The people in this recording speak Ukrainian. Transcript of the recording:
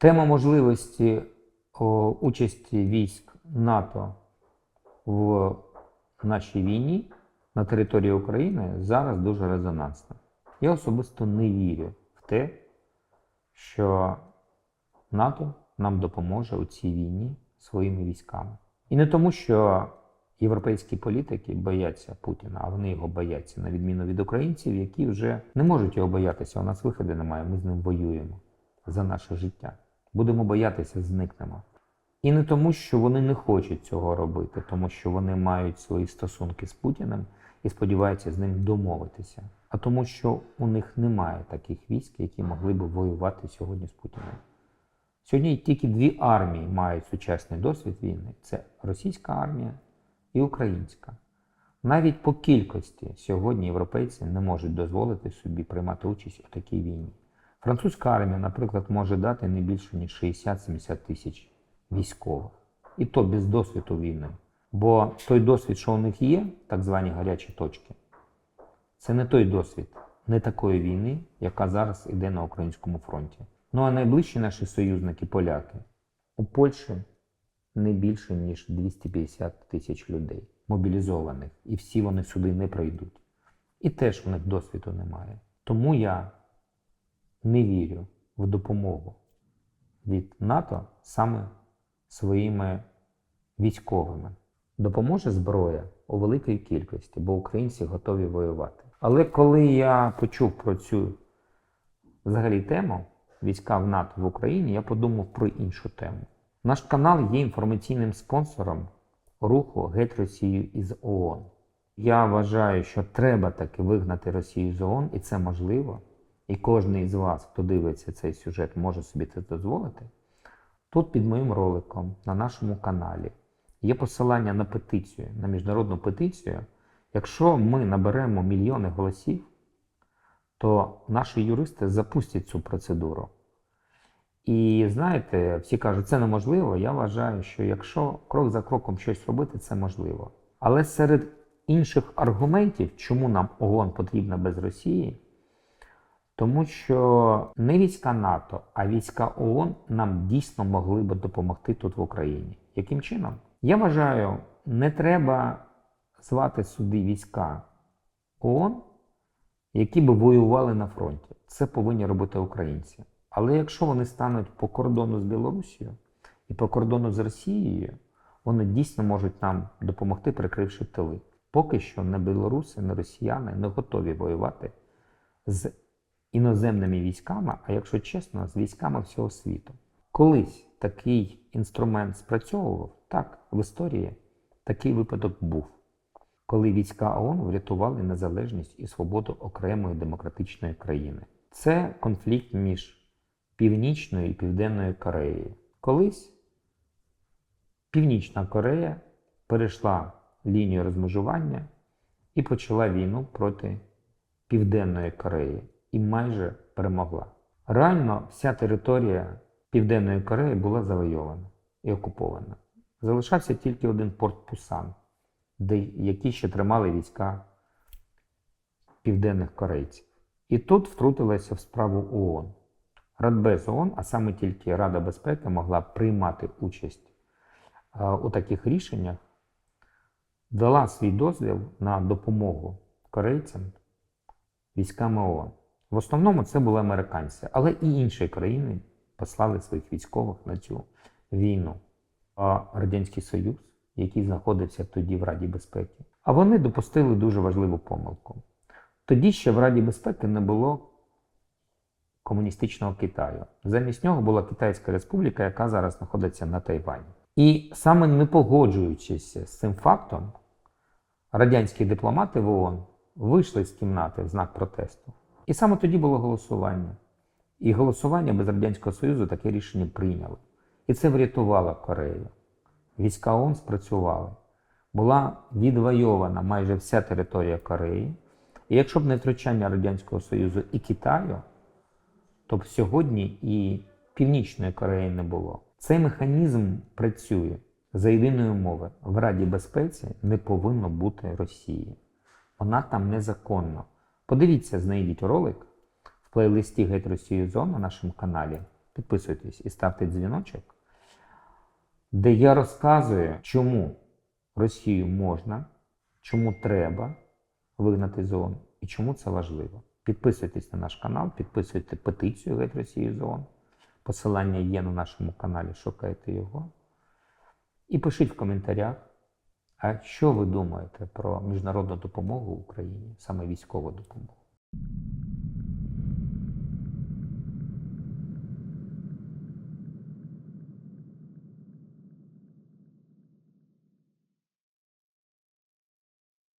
Тема можливості участі військ НАТО в нашій війні на території України зараз дуже резонансна. Я особисто не вірю в те, що НАТО нам допоможе у цій війні своїми військами. І не тому, що європейські політики бояться Путіна, а вони його бояться, на відміну від українців, які вже не можуть його боятися. У нас виходу немає, ми з ним воюємо за наше життя. Будемо боятися, зникнемо. І не тому, що вони не хочуть цього робити, тому що вони мають свої стосунки з Путіним і сподіваються з ним домовитися, а тому, що у них немає таких військ, які могли би воювати сьогодні з Путіним. Сьогодні тільки дві армії мають сучасний досвід війни: це російська армія і українська. Навіть по кількості сьогодні європейці не можуть дозволити собі приймати участь у такій війні. Французька армія, наприклад, може дати не більше ніж 60-70 тисяч військових, і то без досвіду війни. Бо той досвід, що у них є, так звані гарячі точки, це не той досвід, не такої війни, яка зараз іде на українському фронті. Ну а найближчі наші союзники, поляки, у Польщі не більше ніж 250 тисяч людей мобілізованих, і всі вони сюди не прийдуть. І теж у них досвіду немає. Тому я не вірю в допомогу від НАТО саме своїми військовими. Допоможе зброя у великій кількості, бо українці готові воювати. Але коли я почув про цю взагалі тему війська в НАТО в Україні, я подумав про іншу тему. Наш канал є інформаційним спонсором руху Геть Росію із ООН. Я вважаю, що треба таки вигнати Росію з ООН, і це можливо. І кожен із вас, хто дивиться цей сюжет, може собі це дозволити. Тут під моїм роликом на нашому каналі є посилання на петицію, на міжнародну петицію. Якщо ми наберемо мільйони голосів, то наші юристи запустять цю процедуру. І знаєте, всі кажуть, це неможливо. Я вважаю, що якщо крок за кроком щось робити, це можливо. Але серед інших аргументів, чому нам ООН потрібна без Росії, тому що не війська НАТО, а війська ООН нам дійсно могли би допомогти тут в Україні. Яким чином? Я вважаю, не треба звати сюди війська ООН, які би воювали на фронті. Це повинні робити українці. Але якщо вони стануть по кордону з Білорусією і по кордону з Росією, вони дійсно можуть нам допомогти, прикривши тили. Поки що не білоруси, не росіяни не готові воювати з іноземними військами, а якщо чесно, з військами всього світу. Колись такий інструмент спрацьовував, так, в історії такий випадок був, коли війська ООН врятували незалежність і свободу окремої демократичної країни. Це конфлікт між Північною і Південною Кореєю. Колись Північна Корея перейшла лінію розмежування і почала війну проти Південної Кореї і майже перемогла. Реально, вся територія Південної Кореї була завойована і окупована. Залишався тільки один порт Пусан, де, які ще тримали війська південних корейців. І тут втрутилася в справу ООН. Радбез ООН, а саме тільки Рада безпеки, могла приймати участь е, у таких рішеннях, дала свій дозвіл на допомогу корейцям військами ООН. В основному це були американці, але і інші країни послали своїх військових на цю війну. А Радянський Союз, який знаходився тоді в Раді безпеки, а вони допустили дуже важливу помилку. Тоді ще в Раді безпеки не було комуністичного Китаю. Замість нього була Китайська Республіка, яка зараз знаходиться на Тайвані. І саме не погоджуючись з цим фактом, радянські дипломати в ООН вийшли з кімнати в знак протесту. І саме тоді було голосування. І голосування без Радянського Союзу таке рішення прийняло. І це врятувало Корею. Війська ООН спрацювали. Була відвойована майже вся територія Кореї. І якщо б не втручання Радянського Союзу і Китаю, то б сьогодні і Північної Кореї не було. Цей механізм працює за єдиної умови. В Раді безпеці не повинно бути Росії. Вона там незаконно. Подивіться, знайдіть ролик в плейлисті Геть Росію Зон на нашому каналі. Підписуйтесь і ставте дзвіночок, де я розказую, чому Росію можна, чому треба вигнати з ООН і чому це важливо. Підписуйтесь на наш канал, підписуйте петицію Геть Росію з ООН. Посилання є на нашому каналі, шукайте його. І пишіть в коментарях, а що ви думаєте про міжнародну допомогу Україні, саме військову допомогу?